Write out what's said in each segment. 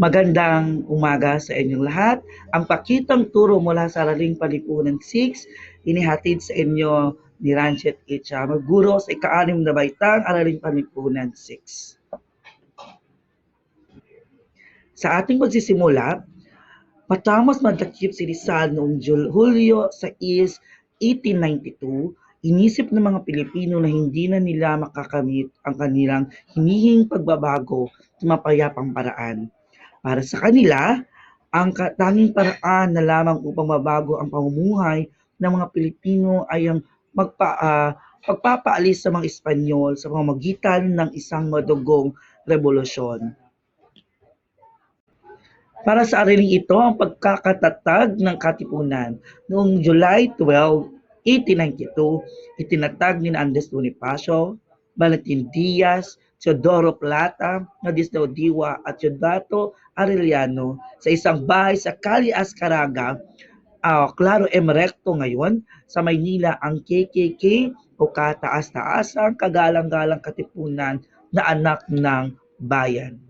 Magandang umaga sa inyong lahat. Ang pakitang turo mula sa Araling Palipunan 6, inihatid sa inyo ni Ranchet Itcha, magguro sa ika-anim na baitang Araling Palipunan 6. Sa ating magsisimula, matapos magtakip si Rizal noong Hulyo 6, 1892, inisip ng mga Pilipino na hindi na nila makakamit ang kanilang hinihing pagbabago sa mapayapang paraan. Para sa kanila, ang tanging paraan na lamang upang mabago ang pamumuhay ng mga Pilipino ay ang magpa, ah, pagpapaalis sa mga Espanyol sa pamamagitan ng isang madugong revolusyon. Para sa ariling ito ang pagkakatatag ng Katipunan. Noong July 12, 1892, itinatag ni Andres Bonifacio, Valentin Diaz, Teodoro Plata, Nadislao Diwa at Teodato Arellano sa isang bahay sa Cali Ascaraga, ah, Claro M. Recto ngayon, sa Maynila ang KKK o Kataas-Taasang Kagalang-Galang Katipunan na anak ng bayan.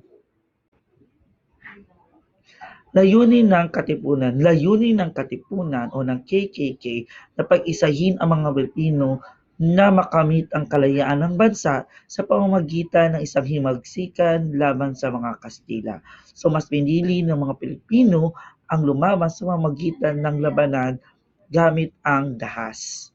Layunin ng Katipunan, layunin ng Katipunan o ng KKK na pag-isahin ang mga Pilipino na makamit ang kalayaan ng bansa sa pamamagitan ng isang himagsikan laban sa mga Kastila. So mas pinili ng mga Pilipino ang lumaban sa pamamagitan ng labanan gamit ang dahas.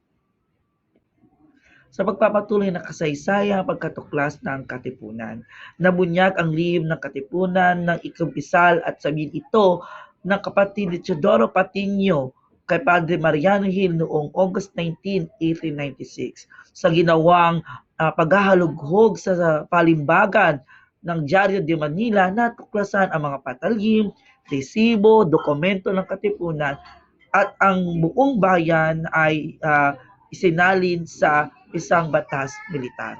Sa pagpapatuloy ng kasaysayan pagkatuklas ng Katipunan, nabunyag ang lihim ng Katipunan ng ikumpisal at sabihin ito ng kapatid ni Teodoro Patiño kay Padre Mariano Hill noong August 19, 1896 sa ginawang uh, paghahalughog sa, palimbagan ng Diario de Manila na tuklasan ang mga patalim, resibo, dokumento ng Katipunan at ang buong bayan ay uh, isinalin sa isang batas militar.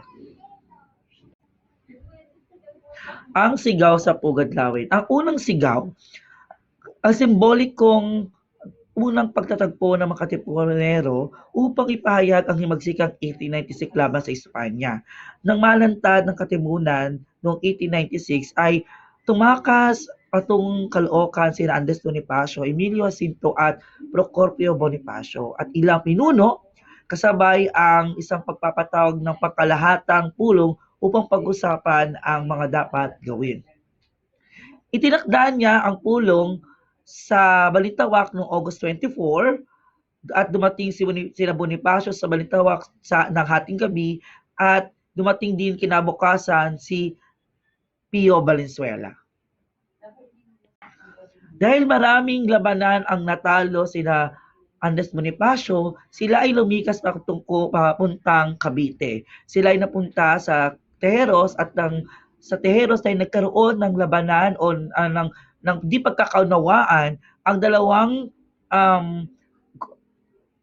Ang sigaw sa Pugadlawin. Ang unang sigaw, ang simbolikong unang pagtatagpo ng mga Katipunero upang ipahayag ang himagsikang 1896 laban sa Espanya. Nang malantad ng Katimunan noong 1896 ay tumakas patong Caloocan sina Andres Bonifacio, Emilio Jacinto at Procopio Bonifacio at ilang pinuno kasabay ang isang pagpapatawag ng pagkalahatang pulong upang pag-usapan ang mga dapat gawin. Itinakda niya ang pulong sa Balitawak noong August 24 at dumating si sina Bonifacio sa Balitawak sa ng hating gabi at dumating din kinabukasan si Pio Valenzuela. Dahil maraming labanan ang natalo sina Andres Bonifacio, sila ay lumikas patungo papuntang Cavite. Sila ay napunta sa Tejeros at ng sa Tejeros ay nagkaroon ng labanan o uh, ng ng di pagkakaunawaan ang dalawang um,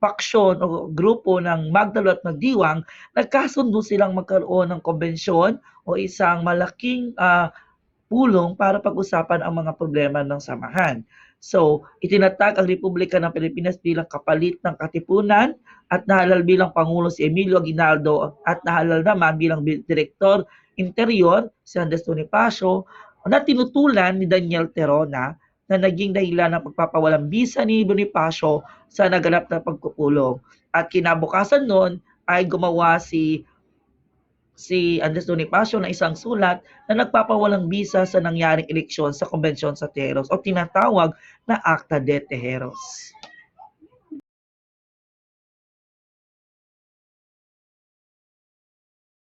faksyon o grupo ng Magdalo at Magdiwang, nagkasundo silang magkaroon ng konbensyon o isang malaking uh, pulong para pag-usapan ang mga problema ng samahan. So, itinatag ang Republika ng Pilipinas bilang kapalit ng katipunan at nahalal bilang Pangulo si Emilio Aguinaldo at nahalal naman bilang Direktor Interior si Andres Bonifacio na tinutulan ni Daniel Terona na naging dahilan ng pagpapawalang bisa ni Bonifacio sa naganap na pagpupulong. At kinabukasan noon ay gumawa si si Andres Bonifacio na isang sulat na nagpapawalang bisa sa nangyaring eleksyon sa konbensyon sa Tejeros o tinatawag na Acta de Tejeros.